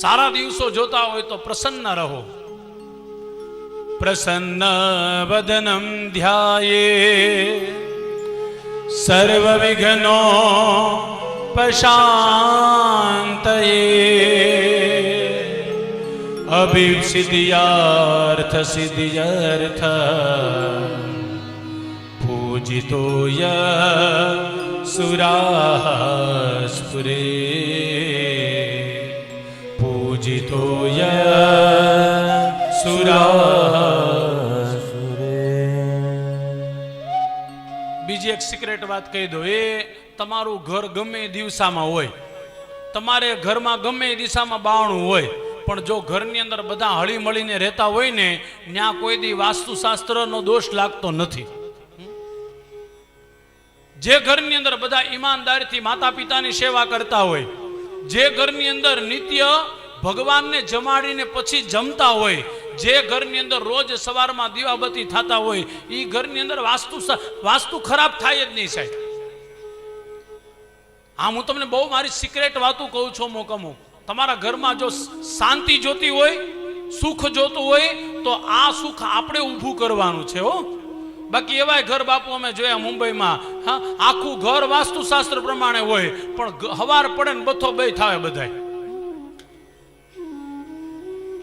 સારા દિવસો જોતા હોય તો પ્રસન્ન રહો પ્રસન્ન વદનમ ધ્યાયે સર્વ વિઘ્નો પશાંતયે અભિસિદ્ધ્યાર્થ સિદ્ધ્યર્થ પૂજિતો ય સુરાસ્પુરે પૂજિતો ય સુરાસ્પુરે બીજી એક સિક્રેટ વાત કહી દો એ તમારું ઘર ગમે દિવસામાં હોય, તમારે ઘરમાં ગમે દિશામાં બાવણું હોય, પણ જો ઘરની અંદર બધા હળી મળીને રહેતા હોય ને ત્યાં કોઈ દી વાસ્તુશાસ્ત્રનો દોષ લાગતો નથી. જે ઘરની અંદર બધા ઈમાનદારીથી માતા પિતાની સેવા કરતા હોય, જે ઘરની અંદર નિત્ય ભગવાનને જમાડીને પછી જમતા હોય, જે ઘરની અંદર રોજ સવારમાં દીવાબત્તી થતા હોય એ ઘરની અંદર વાસ્તુ વાસ્તુ ખરાબ થાય જ નહીં સાહેબ. હા હું તમને બહુ મારી સિક્રેટ વાતો કહું છું મોકમો તમારા ઘરમાં જો શાંતિ જોતી હોય, સુખ જોતું હોય, તો આ સુખ આપણે ઊભું કરવાનું છે હો. બાકી એવાય ઘર બાપુ અમે જોયા મુંબઈમાં, હા, આખું ઘર વાસ્તુશાસ્ત્ર પ્રમાણે હોય, પણ હવાર પડે ને બથો બે થાય બધાય.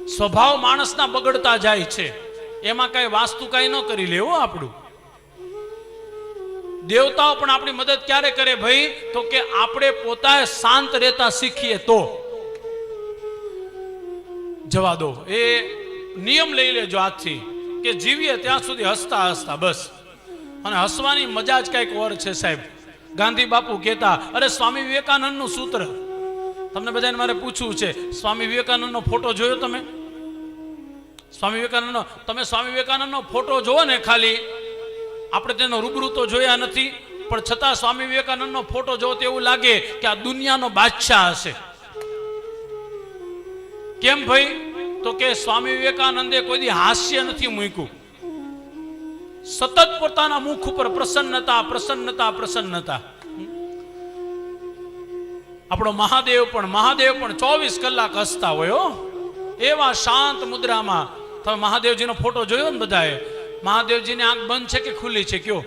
સ્વભાવ માણસના બગડતા જાય છે. એમાં કઈ વાસ્તુ કઈ ન કરી લેવો આપણું. દેવતાઓ પણ આપણી મદદ ક્યારે કરે ભાઈ? તો કે આપણે પોતાએ શાંત રહેતા શીખીએ તો. જવા દો. એ નિયમ લઈ લેજો આજથી, કે જીવીએ ત્યાં સુધી હસતા હસતા બસ. અને હસવાની મજા જ કંઈક ઓર છે સાહેબ. ગાંધી બાપુ કહેતા, અરે સ્વામી વિવેકાનંદનું સૂત્ર તમને બધાને મારે પૂછવું છે, સ્વામી વિવેકાનંદનો ફોટો જોયો તમે? સ્વામી વિવેકાનંદનો, તમે સ્વામી વિવેકાનંદનો ફોટો જોવો ને ખાલી. આપણે તેનો રૂબરૂ તો જોયા નથી, પણ છતાં સ્વામી વિવેકાનંદનો ફોટો જોવો તો એવું લાગે કે આ દુનિયાનો બાદશાહ હશે. કેમ ભાઈ? તો કે સ્વામી વિવેકાનંદે કોઈ હાસ્ય નથી મૂક્યું. સતત પોતાના મુખ ઉપર પ્રસન્નતા પ્રસન્નતા પ્રસન્નતા. આપણો મહાદેવ પણ મહાદેવ પણ ચોવીસ કલાક હસતા હોય એવા શાંત મુદ્રામાં તમે મહાદેવજીનો ફોટો જોયો ને બધાએ? મહાદેવજીની આંખ બંધ છે કે ખુલ્લી છે? કયો.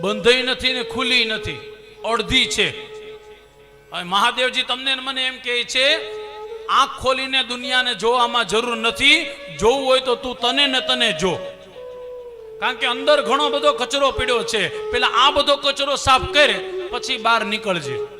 બંધઈ નથી ને ખુલ્લી નથી, અડધી છે. હવે મહાદેવજી તમને મને એમ કહે છે, આંખ ખોલીને દુનિયાને જોવામાં જરૂર નથી, જોવું હોય તો તું તને ને તને જો. કારણ કે અંદર ઘણો બધો કચરો પીડ્યો છે. પેલા આ બધો કચરો સાફ કરે પછી બહાર નીકળજે.